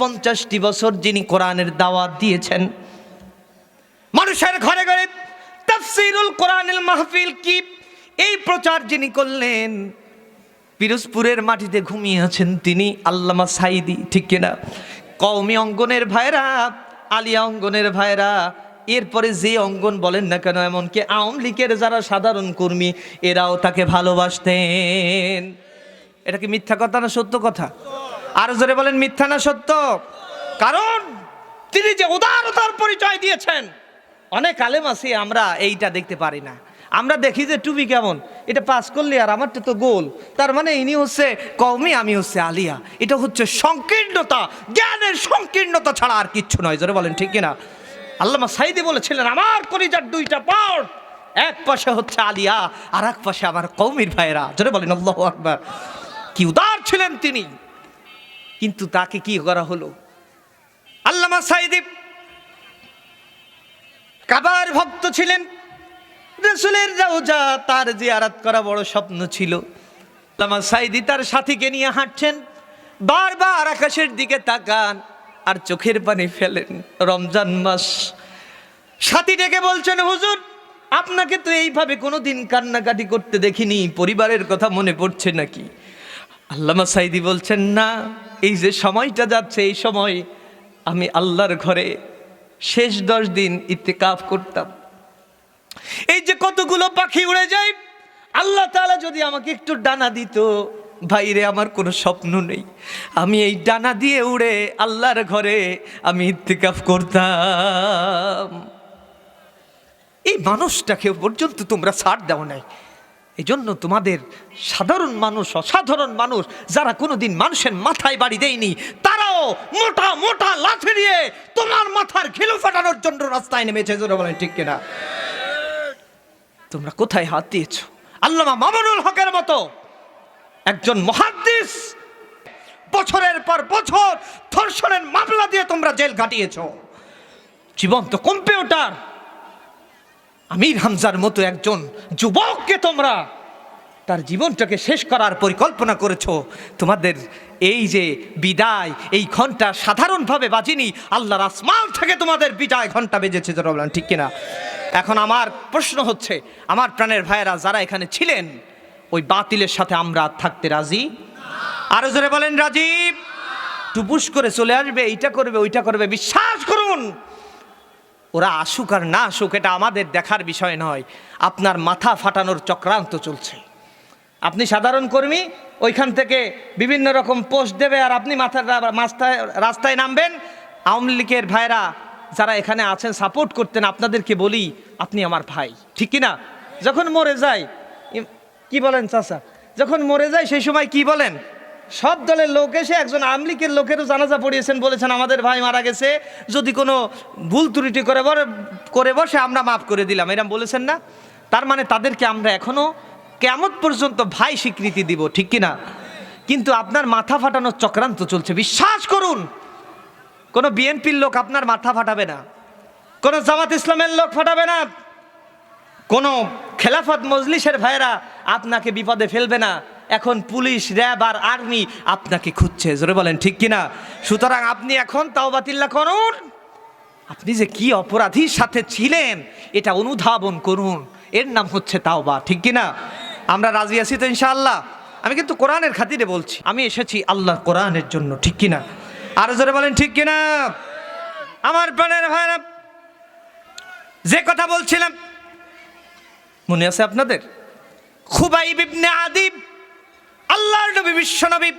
পঞ্চাশটি বছর যিনি কোরআনের দাওয়াত দিয়েছেন, মানুষের ঘরে ঘরে তাফসিরুল কোরআনুল মাহফিল কি? এই প্রচার যিনি করলেন, পিরোজপুরের মাটিতে ঘুমিয়ে আছেন তিনি, আল্লামা সাইদি ঠিক কিনা? কওমি অঙ্গনের ভাইরা, আলিয়া অঙ্গনের ভাইরা, এরপরে যে অঙ্গন বলেন না কেন, এমনকি আওয়ামী লীগের যারা সাধারণ কর্মী, এরাও তাকে ভালোবাসতেন। এটা কি মিথ্যা কথা না সত্য কথা? আর জোরে বলেন, মিথ্যা না সত্য? কারণ তিনি যে উদারতার পরিচয় দিয়েছেন, অনেক আলেম আছে, আমরা এইটা দেখতে পারি না। আমরা দেখি যে টুপি কেমন, এটা পাস করলে আর আমারটা তো গোল। তার মানে ইনি হচ্ছে কওমি, আমি হচ্ছে আলিয়া। এটা হচ্ছে সংকীর্ণতা, জ্ঞানের সংকীর্ণতা ছাড়া আর কিচ্ছু নয়, জোরে বলেন, ঠিক কিনা? আল্লামা সাইদি বলেছিলেন, আমার কলিজার দুইটা পার্ট এক পাশে হচ্ছে আলিয়া আর এক পাশে আমার কৌমির ভাইরা জোরে বলেন, আল্লাহ আকবার। কি উদার ছিলেন তিনি। কিন্তু তাকে কি করা হলো? আল্লামা সাইদি কাবার ভক্ত ছিলেন। রসুলের রওজা তার জিয়ারাত করা বড় স্বপ্ন ছিল। আল্লামা সাইদি তার সাথীকে নিয়ে হাঁটছেন। বারবার আকাশের দিকে তাকান আর চোখের পানি ফেলেন। রমজান মাস। সাথী ডেকে বলছেন, হুজুর, আপনাকে তো এইভাবে কোনো দিন কান্নাকাটি করতে দেখিনি। পরিবারের কথা মনে পড়ছে নাকি? আল্লামা সাইদি বলছেন, না। এই যে সময়টা যাচ্ছে, এই সময় আমি আল্লাহর ঘরে শেষ দশ দিন ইত্তেকাফ করতাম। এই যে কতগুলো পাখি উড়ে যায়, আল্লাহ তালা যদি আমাকে একটু ডানা দিত, ভাইরে আমার কোনো স্বপ্ন নেই। আমি এই ডানা দিয়ে উড়ে আল্লাহর ঘরে আমি ইত্তেকাফ করতাম। এই মানুষটাকে পর্যন্ত তোমরা ছাড় দাও নাই। এই জন্য তোমাদের সাধারণ মানুষ, অসাধারণ মানুষ, যারা কোনোদিন মানুষের মাথায় বাড়ি দেয়নি, তারাও মোটা মোটা লাঠি দিয়ে তোমার মাথার ঘিলু ফাটানোর জন্য রাস্তায় নেমেছে, জোরে বলেন ঠিক কিনা? তোমরা কোথায় হাত দিয়েছ? আল্লামা মামুনুল হকের মতো একজন মহাদ্দিস, বছরের পর বছর ধর্ষণের মামলা দিয়ে তোমরা জেল কাটিয়েছ। জীবন্ত কম্পিউটার আমির হামজার মতো একজন যুবককে তোমরা তার জীবনটাকে শেষ করার পরিকল্পনা করেছ। তোমাদের এই যে বিদায়, এই ঘণ্টা সাধারণভাবে বাজিনি, আল্লাহর আসমান থেকে তোমাদের বিদায় ঘণ্টা বেজেছে যারা বললেন ঠিক কিনা? এখন আমার প্রশ্ন হচ্ছে, আমার প্রাণের ভাইয়েরা যারা এখানে ছিলেন, ওই বাতিলের সাথে আমরা থাকতে রাজি? আরও জোরে বলেন, রাজীব। টুপুস করে চলে আসবে, এইটা করবে, ওইটা করবে, বিশ্বাস করুন। ওরা আসুক আর না আসুক, এটা আমাদের দেখার বিষয় নয়। আপনার মাথা ফাটানোর চক্রান্ত চলছে। আপনি সাধারণ কর্মী, ওইখান থেকে বিভিন্ন রকম পোস্ট দেবে আর আপনি মাথার রা- মাস্তায় রাস্তায় নামবেন। আওয়ামী লীগের ভাইরা যারা এখানে আছেন সাপোর্ট করতেন, আপনাদেরকে বলি, আপনি আমার ভাই। ঠিক না যখন মরে যায় কি বলেন চাচা? যখন মরে যায়, সেই সময় কি বলেন? সব দলের লোক এসে একজন আমলিকের লোকেরও জানাজা পড়িয়েছেন, বলেছেন, আমাদের ভাই মারা গেছে, যদি কোনো ভুল ত্রুটি করে করে বসে আমরা মাফ করে দিলাম। এরম বলেছেন না? তার মানে তাদেরকে আমরা এখনও কেমন পর্যন্ত ভাই স্বীকৃতি দিব, ঠিক কিনা কিন্তু আপনার মাথা ফাটানোর চক্রান্ত চলছে। বিশ্বাস করুন, কোনো বিএনপির লোক আপনার মাথা ফাটাবে না, কোনো জামাত ইসলামের লোক ফাটাবে না, কোনো খেলাফত মজলিসের ভাইরা আপনাকে বিপদে ফেলবে না। এখন পুলিশ, র্যাব আর আর্মি আপনাকে খুঁজছে। জোরে বলেন, ঠিক কিনা? সুতরাং আপনি এখন তাও বাতিল্লা করুন। আপনি যে কি অপরাধীর সাথে ছিলেন, এটা অনুধাবন করুন। এর নাম হচ্ছে তাওবা, ঠিক কিনা? আমরা রাজি আছি তো ইনশাআল্লাহ? আমি কিন্তু কোরআনের খাতিরে বলছি। আমি এসেছি আল্লাহ কোরআনের জন্য, ঠিক কিনা? আর জোরে বলেন, ঠিক কিনা? আমার প্রাণের ভাইরা, যে কথা বলছিলাম, মনে আছে আপনাদের? খুবাই বিবনে আদিব আল্লাহর নবী, বিশ্ব নবী,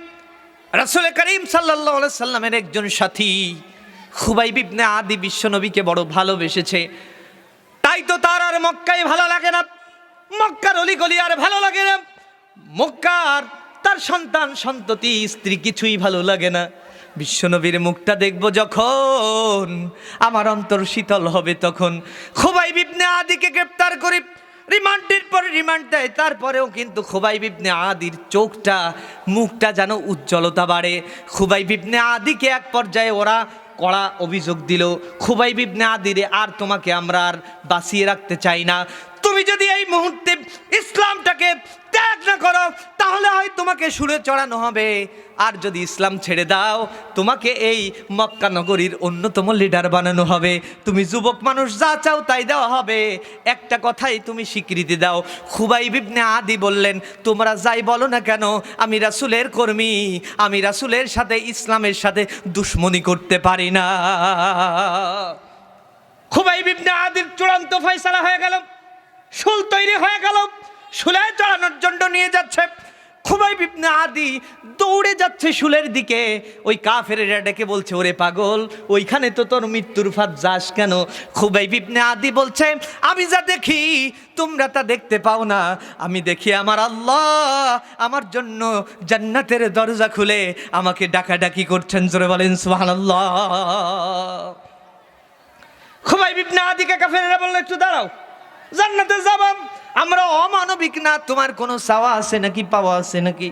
রাসুল করিম সাল্লাহ সাল্লামের একজন সাথী খুবাই বিবনে আদি বিশ্ব নবীকে বড় ভালোবেসেছে। তাই তো তার আর মক্কায় ভালো লাগে না। মক্কার অলিগলি আর ভালো লাগে না। মক্কার তার সন্তান, সন্ততি, স্ত্রী কিছুই ভালো লাগে না। বিশ্বনবীর মুখটা দেখব যখন, আমার অন্তর শীতল হবে তখন। খুবাই বিবনে আদিকে গ্রেপ্তার করি। রিমান্ডের পরে রিমান্ড দেয়, তারপরেও কিন্তু খুবাই বিবনে আদির চোখটা, মুখটা যেন উজ্জ্বলতা বাড়ে। খুবাই বিবনে আদিকে এক পর্যায়ে ওরা কড়া অভিযোগ দিল খুবাই বিবনে আদিরে আর তোমাকে আমরা আর বাঁচিয়ে রাখতে চাই না। তুমি যদি এই মুহূর্তে ইসলামটাকে ত্যাগ না করো তাহলে হয় তোমাকে সুরে চড়ানো হবে। আর যদি ইসলাম ছেড়ে দাও, তোমাকে এই মক্কা নগরীর অন্যতম লিডার বানানো হবে। তুমি যুবক মানুষ, যা চাও তাই দেওয়া হবে। একটা কথাই তুমি স্বীকৃতি দাও। খুবাই বিবনে আদি বললেন, তোমরা যাই বলো না কেন, আমি রাসুলের কর্মী। আমি রাসুলের সাথে, ইসলামের সাথে দুশ্মনী করতে পারি না। খুবাই বিবনে আদির চূড়ান্ত ফয়সালা হয়ে গেল। শুল তৈরি হয়ে গেল। শুলে চড়ানোর জন্য নিয়ে যাচ্ছে। খুবাই বিবনে আদি দৌড়ে যাচ্ছে শুলের দিকে। ওই কাফের ডেকে বলছে, ওরে পাগল, ওইখানে তো তোর মৃত্যুর ফাঁদ যাস কেন? খুবাই বিবনে আদি বলছে, আমি যা দেখি, তোমরা তা দেখতে পাও না। আমি দেখি আমার আল্লাহ আমার জন্য জান্নাতের দরজা খুলে আমাকে ডাকাডাকি করছেন, জোরে বলেন, সুবহানাল্লাহ। খুবাই বিবনে আদিকে কাফেরেরা বলল, একটু দাঁড়াও। জান্নাতে যাব। আমরা অমানবিক না, তোমার কোনো চাওয়া আছে নাকি, পাওয়া আছে নাকি?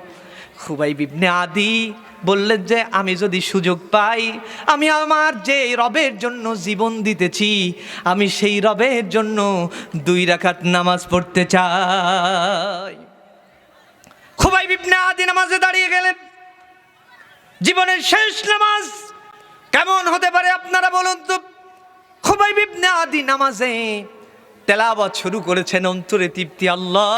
খুবাই বিবনে আদি বললেন যে, আমি যদি সুযোগ পাই, আমি আমার যে রবের জন্য জীবন দিতেছি, আমি সেই রবের জন্য দুই রাখাত নামাজ পড়তে চাই। খুবাই বিবনে আদি নামাজে দাঁড়িয়ে গেলেন। জীবনের শেষ নামাজ কেমন হতে পারে আপনারা বলুন তো? খুবই বিবনে আদি নামাজে তেলাওয়াত শুরু করেছেন অন্তরে তৃপ্তি আল্লাহ।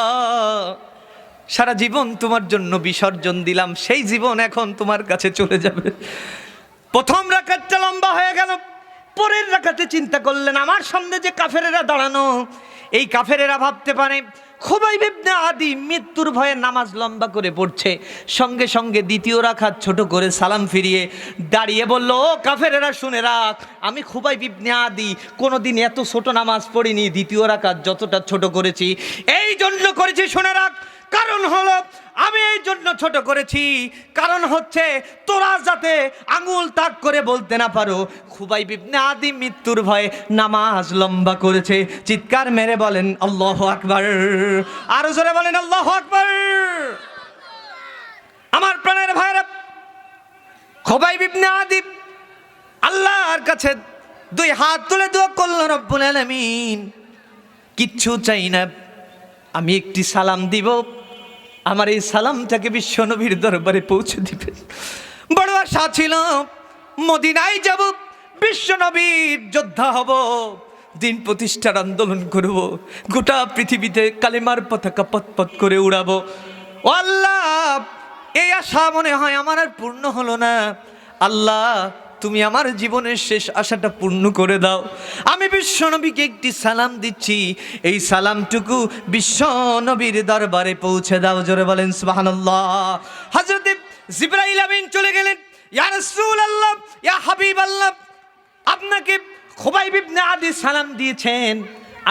সারা জীবন তোমার জন্য বিসর্জন দিলাম, সেই জীবন এখন তোমার কাছে চলে যাবে। প্রথম রাখাতটা লম্বা হয়ে গেল, পরের রাখাতে চিন্তা করলেন, আমার সামনে যে কাফেরেরা দাঁড়ানো, এই কাফেরেরা ভাবতে পারে খুবই ইবনে আদি মৃত্যুর ভয়ে নামাজ লম্বা করে পড়ছে। সঙ্গে সঙ্গে দ্বিতীয় রাখাত ছোট করে সালাম ফিরিয়ে দাঁড়িয়ে বলল, ও কাফেরেরা, শুনে রাখ, আমি খুবই ইবনে আদি কোনোদিন এত ছোট নামাজ পড়িনি। দ্বিতীয় রাখাত যতটা ছোট করেছি, এই জন্য করেছি, শুনে রাখ। কারণ হলো এই জন্য ছোট করেছি। কারণ হচ্ছে তোরা যাতে আঙুল তাক করে বলতে না পারো। খুবাই বিবনে আদি মৃত্যুর ভয়ে নামাজ লম্বা করেছে। চিৎকার মেরে বলেন, আল্লাহ আকবার। আরও জোরে বলেন, আল্লাহ আকবার। আমার প্রাণের ভাইরা খোবাই বিবনে আদি আল্লাহর কাছে দুই হাত তুলে দোয়া করল, রব্বুল আলামিন, কিচ্ছু চাই না। আমি একটি সালাম দিব। আমার এই সালামটাকে বিশ্ব নবীর দরবারে পৌঁছে দিবেন বড় আশা ছিল, মদিনায় যাব, বিশ্ব নবীর যোদ্ধা হব, দিন প্রতিষ্ঠার আন্দোলন করব, গোটা পৃথিবীতে কালেমার পতাকা পথ করে উড়াবো। আল্লাহ, এই আশা মনে হয় আমার আর পূর্ণ হলো না। আল্লাহ তুমি আমার জীবনের শেষ আশাটা পূর্ণ করে দাও। আমি বিশ্বনবীকে একটি সালাম দিচ্ছি। এই সালামটুকু বিশ্বনবীর দরবারে পৌঁছে দাও, জোরে বলেন সুবহানাল্লাহ। হযরত জিবরাইল আমিন চলে গেলেন। ইয়া রাসূলুল্লাহ, ইয়া হাবিবাল্লাহ, আপনাকে খুবাইব ইবনে আদি সালাম দিয়েছেন।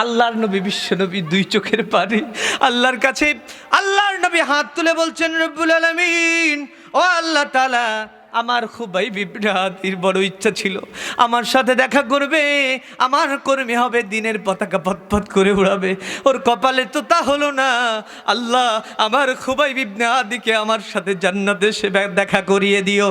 আল্লাহর নবী, বিশ্ব নবী দুই চোখের পানি। আল্লাহর কাছে আল্লাহর নবী হাত তুলে বলছেন, রব্বুল আলামিন, ও আল্লাহ তাআলা আমার খুবই বিভ্রাতির বড় ইচ্ছা ছিল। আমার সাথে দেখা করবে, আমার কর্মী হবে, দিনের পতাকা পথপথ করে উড়াবে। ওর কপালে তো তা হলো না। আল্লাহ, আমার খুবই বিভ্রাতিকে আমার সাথে জান্নাতে সে দেখা করিয়ে দিও।